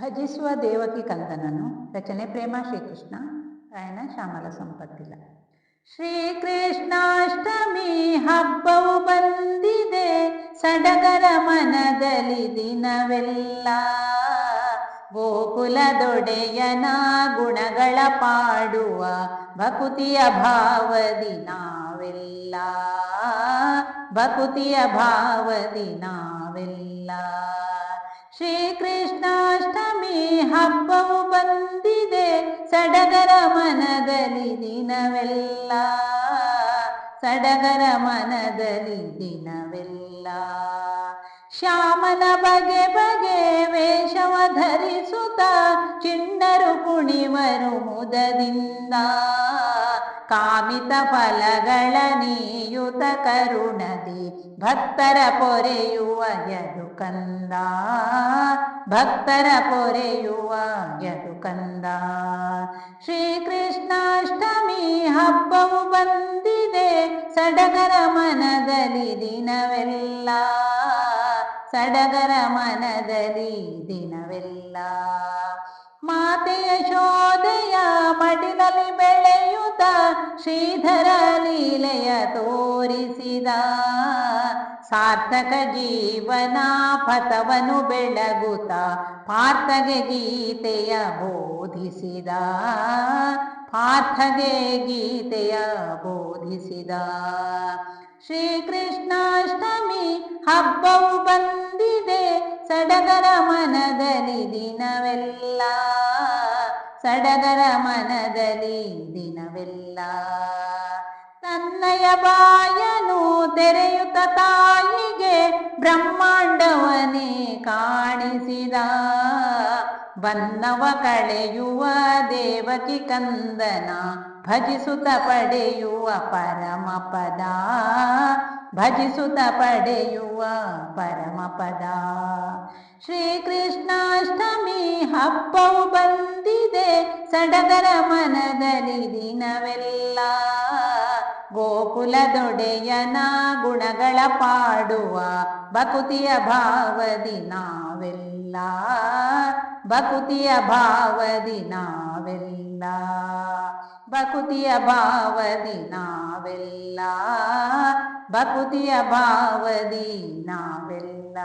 ಭಜಿಸುವ ದೇವಕಿ ಕಂದನನು. ರಚನೆ ಪ್ರೇಮ ಶ್ರೀಕೃಷ್ಣ, ಗಾಯನ ಶ್ಯಾಮಲ ಸಂಪತ್ತಿಲ್ಲ ಶ್ರೀಕೃಷ್ಣಾಷ್ಟಮಿ ಹಬ್ಬವು ಬಂದಿದೆ. ಸಡಗರ ಮನದಲ್ಲಿ ದಿನವೆಲ್ಲ ಗೋಕುಲದೊಡೆಯನ ಗುಣಗಳ ಪಾಡುವ ಭಕುತಿಯ ಭಾವದಿ ನಾವೆಲ್ಲ. ಭಕುತಿಯ ಭಾವದಿ ನಾವೆಲ್ಲ. ಶ್ರೀಕೃಷ್ಣಾಷ್ಟಮಿ ಹಬ್ಬವು ಬಂದಿದೆ. ಸಡಗರ ಮನದಲ್ಲಿ ದಿನವೆಲ್ಲ, ಸಡಗರ ಮನದಲ್ಲಿ ದಿನವೆಲ್ಲ. ಶ್ಯಾಮನ ಬಗೆ ಬಗೆ ವೇಷವ ಧರಿಸುತ್ತ, ಚಿಣ್ಣರು ಕುಣಿವರು ಮುದದಿಂದ. ಕಾಮಿತ ಫಲಗಳ ನೀಯುತ ಕರುಣದಿ ಭಕ್ತರ ಪೊರೆಯುವ ಯದು ಕಂದ ಭಕ್ತರ ಪೊರೆಯುವ ಯದು ಕಂದ ಶ್ರೀಕೃಷ್ಣಾಷ್ಟಮಿ ಹಬ್ಬವು ಬಂದಿದೆ, ಸಡಗರ ಮನದಲ್ಲಿ ದಿನವೆಲ್ಲ. ಸಡಗರ ಮನದಲ್ಲಿ ದಿನವೆಲ್ಲ. ಮಾತೆಯ ಶೋಧೆಯ ಮಡಿನಲ್ಲಿ ಬೆಳೆಯುತ್ತ ಶ್ರೀಧರ ಲೀಲೆಯ ತೋರಿಸಿದ. ಸಾರ್ಥಕ ಜೀವನ ಪಥವನ್ನು ಬೆಳಗುತ್ತ ಪಾರ್ಥಗೆ ಗೀತೆಯ ಬೋಧಿಸಿದ. ಪಾರ್ಥಗೆ ಗೀತೆಯ ಬೋಧಿಸಿದ. ಶ್ರೀಕೃಷ್ಣಾಷ್ಟಮಿ ಹಬ್ಬವು ಬಂದಿದೆ. ಸಡಗರ ಮನದಲ್ಲಿ ದಿನವೆಲ್ಲ, ಸಡಗರ ಮನದಲ್ಲಿ ದಿನವೆಲ್ಲ. ತನ್ನಯ ಬಾಯನು ತೆರೆಯುತ್ತ ತಾಯಿಗೆ ಬ್ರಹ್ಮಾಂಡವನೇ ಕಾಣಿಸಿದ. ಬನ್ನವ ಕಳೆಯುವ ದೇವಕಿ ಕಂದನ ಭಜಿಸುತ್ತ ಪಡೆಯುವ ಪರಮ ಪದ ಭಜಿಸುತ್ತ ಪಡೆಯುವ ಪರಮ ಪದ ಶ್ರೀಕೃಷ್ಣಾಷ್ಟಮಿ ಹಬ್ಬವು ಬಂದಿದೆ, ಸಡಗರ ಮನದಲ್ಲಿ ದಿನವೆಲ್ಲ. ಗೋಕುಲದೊಡೆಯನ ಗುಣಗಳ ಪಾಡುವ ಬಕುತಿಯ ಭಾವದಿ ನಾವೆಲ್ಲ. ಬಕುತಿಯ ಭಾವದಿ ನಾವೆಲ್ಲ. ಬಕುತಿಯ ಭಾವದಿ ನಾವೆಲ್ಲ ಬಕುತಿಯ ಭಾವದಿ ನಾವೆಲ್ಲ.